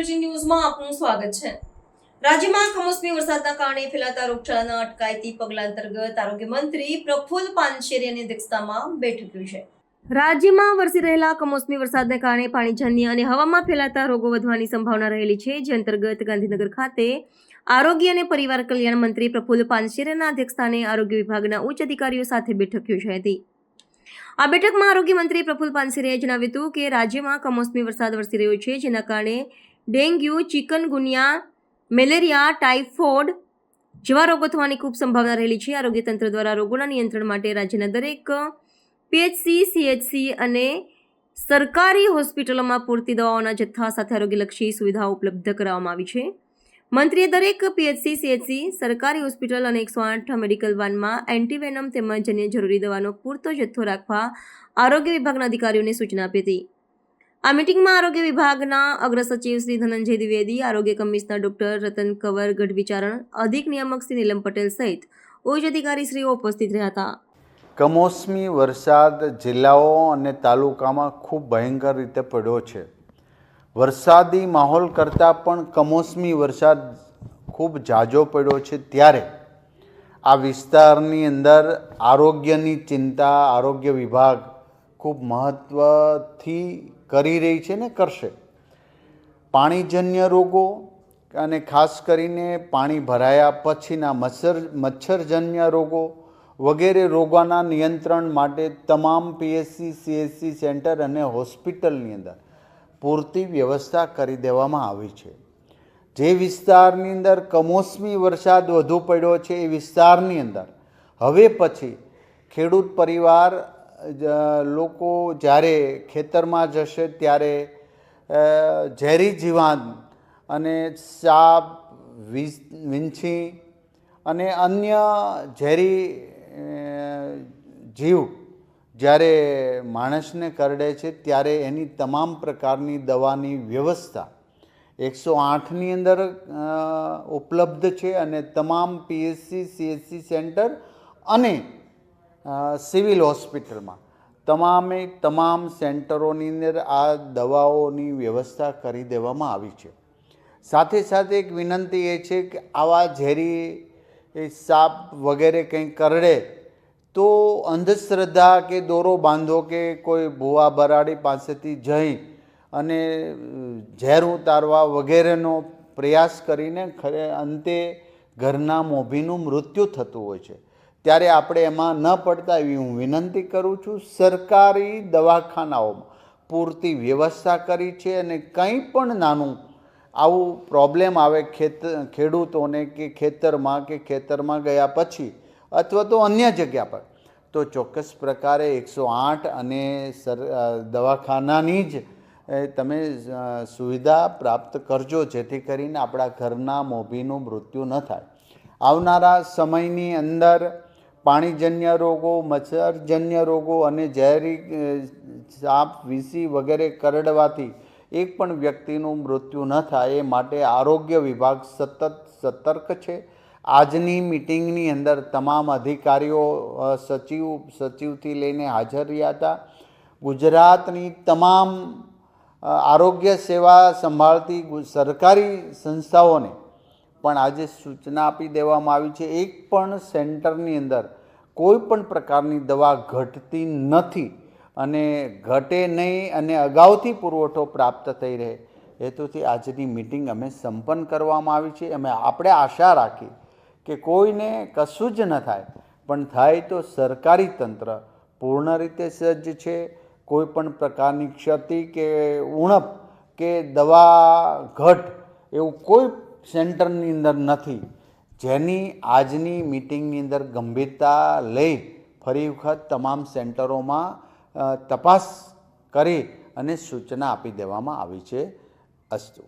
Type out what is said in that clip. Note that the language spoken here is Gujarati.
બુલેટિન ન્યૂઝમાં આપનું સ્વાગત છે. રાજ્યમાં કમોસમી વરસાદના કારણે ફેલાતા રોગચાળાના અટકાયતી પગલા અંતર્ગત આરોગ્ય મંત્રી પ્રફુલ્લ પાનશેરીયાની અધ્યક્ષતામાં બેઠક યોજાઈ રાજ્યમાં વરસી રહેલા કમોસમી વરસાદને કારણે પાણીજન્ય અને હવામાં ફેલાતા રોગો વધવાની સંભાવના રહેલી છે. જે અંતર્ગત ગાંધીનગર ખાતે આરોગ્ય અને પરિવાર કલ્યાણ મંત્રી પ્રફુલ્લ પાનશેરીયાના અધ્યક્ષસ્થાને આરોગ્ય વિભાગના ઉચ્ચ અધિકારીઓ સાથે બેઠક યોજાઈ હતી. આ બેઠકમાં આરોગ્ય મંત્રી પ્રફુલ્લ પાનસેરીયાએ જણાવ્યું હતું કે રાજ્યમાં કમોસમી વરસાદ વરસી રહ્યો છે. જેના કારણે ડેન્ગ્યુ, ચિકનગુનિયા, મેલેરિયા, ટાઇફોઇડ જેવા રોગો થવાની ખૂબ સંભાવના રહેલી છે. આરોગ્ય તંત્ર દ્વારા રોગોના નિયંત્રણ માટે રાજ્યના દરેક પીએચસી, સીએચસી અને સરકારી હોસ્પિટલોમાં પૂરતી દવાઓના જથ્થા સાથે આરોગ્યલક્ષી સુવિધાઓ ઉપલબ્ધ કરાવવામાં આવી છે. મંત્રીએ દરેક પીએચસી, સીએચસી, સરકારી હોસ્પિટલ અને એકસો આઠ મેડિકલ વાનમાં એન્ટીવેનમ તેમજ અન્ય જરૂરી દવાનો પૂરતો જથ્થો રાખવા આરોગ્ય વિભાગના અધિકારીઓને સૂચના આપી હતી. આ મિટિંગમાં આરોગ્ય વિભાગના અગ્રસચિવ શ્રી ધનંજય દ્વિવેદી, આરોગ્ય કમિશનર ડોક્ટર રતન કંવર ગઢવિચારણ અધિક નિયામક શ્રી નીલમ પટેલ સહિત ઉચ્ચ અધિકારીશ્રીઓ ઉપસ્થિત રહ્યા હતા. કમોસમી વરસાદ જિલ્લાઓ અને તાલુકામાં ખૂબ ભયંકર રીતે પડ્યો છે. વરસાદી માહોલ કરતાં પણ કમોસમી વરસાદ ખૂબ જાજો પડ્યો છે ત્યારે આ વિસ્તારની અંદર આરોગ્યની ચિંતા આરોગ્ય વિભાગ ખૂબ મહત્ત્વથી કરી રહી છે ને કરશે. પાણીજન્ય રોગો અને ખાસ કરીને પાણી ભરાયા પછીના મચ્છર મચ્છરજન્ય રોગો વગેરે રોગોના નિયંત્રણ માટે તમામ પીએસસી સીએસસી સેન્ટર અને હોસ્પિટલની અંદર પૂરતી વ્યવસ્થા કરી દેવામાં આવી છે. જે વિસ્તારની અંદર કમોસમી વરસાદ વધુ પડ્યો છે એ વિસ્તારની અંદર. હવે પછી ખેડૂત પરિવાર લોકો જ્યારે ખેતરમાં જશે ત્યારે ઝેરી જીવાત અને સાપ વીંછી અને અન્ય ઝેરી જીવ જ્યારે માણસને કરડે છે ત્યારે એની તમામ પ્રકારની દવાની વ્યવસ્થા એકસો આઠની અંદર ઉપલબ્ધ છે અને તમામ પીએચસી સીએસસી સેન્ટર અને સિવિલ હોસ્પિટલમાં. તમામે તમામ સેન્ટરોની અંદર આ દવાઓની વ્યવસ્થા કરી દેવામાં આવી છે. સાથે સાથે એક વિનંતી એ છે કે આવા ઝેરી સાપ વગેરે કંઈ કરડે તો અંધશ્રદ્ધા કે દોરો બાંધો કે કોઈ ભૂવા બરાડી પાસેથી જઈ અને ઝેર ઉતારવા વગેરેનો પ્રયાસ કરીને ખરે અંતે ઘરના મોભીનું મૃત્યુ થતું હોય છે. ત્યારે આપણે એમાં ન પડતા એવી હું વિનંતી કરું છું, સરકારી દવાખાનાઓમાં પૂરતી વ્યવસ્થા કરી છે અને કંઈ પણ નાનું આવું પ્રોબ્લેમ આવે ખેત, ખેડૂતોને કે ખેતરમાં કે ખેતરમાં ગયા પછી અથવા તો અન્ય જગ્યા પર, તો ચોક્કસ પ્રકારે એકસો આઠ અને સર દવાખાનાની જ તમે સુવિધા પ્રાપ્ત કરજો જેથી કરીને આપણા ઘરના મોભીનું મૃત્યુ ન થાય. આવનારા સમયની અંદર પાણીજન્ય રોગો, મચ્છરજન્ય રોગો અને ઝેરી સાપ, વીસી વગેરે કરડવાથી એક પણ વ્યક્તિનું મૃત્યુ ન થાય એ માટે આરોગ્ય વિભાગ સતત સતર્ક છે. આજની મિટિંગની અંદર તમામ અધિકારીઓ સચિવ, સચિવથી લઈને હાજર રહ્યા હતા ગુજરાતની તમામ આરોગ્ય સેવા સંભાળતી સરકારી સંસ્થાઓને પણ આજે સૂચના આપી દેવામાં આવી છે, એક પણ સેન્ટરની અંદર કોઈ પણ પ્રકારની દવા ઘટતી નથી અને ઘટે નહીં અને અગાઉથી પુરવઠો પ્રાપ્ત થઈ રહે. હેતુથી આજની મિટિંગ અમે સંપન્ન કરવામાં આવી છે. અમે આપણે આશા રાખી કે કોઈને કશું જ ન થાય, પણ થાય તો સરકારી તંત્ર પૂર્ણ રીતે સજ્જ છે. કોઈ પણ પ્રકારની ક્ષતિ કે ઉણપ કે દવા ઘટ એવું કોઈ સેન્ટરની અંદર નથી. જેની આજની મિટિંગની અંદર ગંભીરતા લઈ ફરી વખત તમામ સેન્ટરોમાં તપાસ કરી અને સૂચના આપી દેવામાં આવી છે અસ્તુ.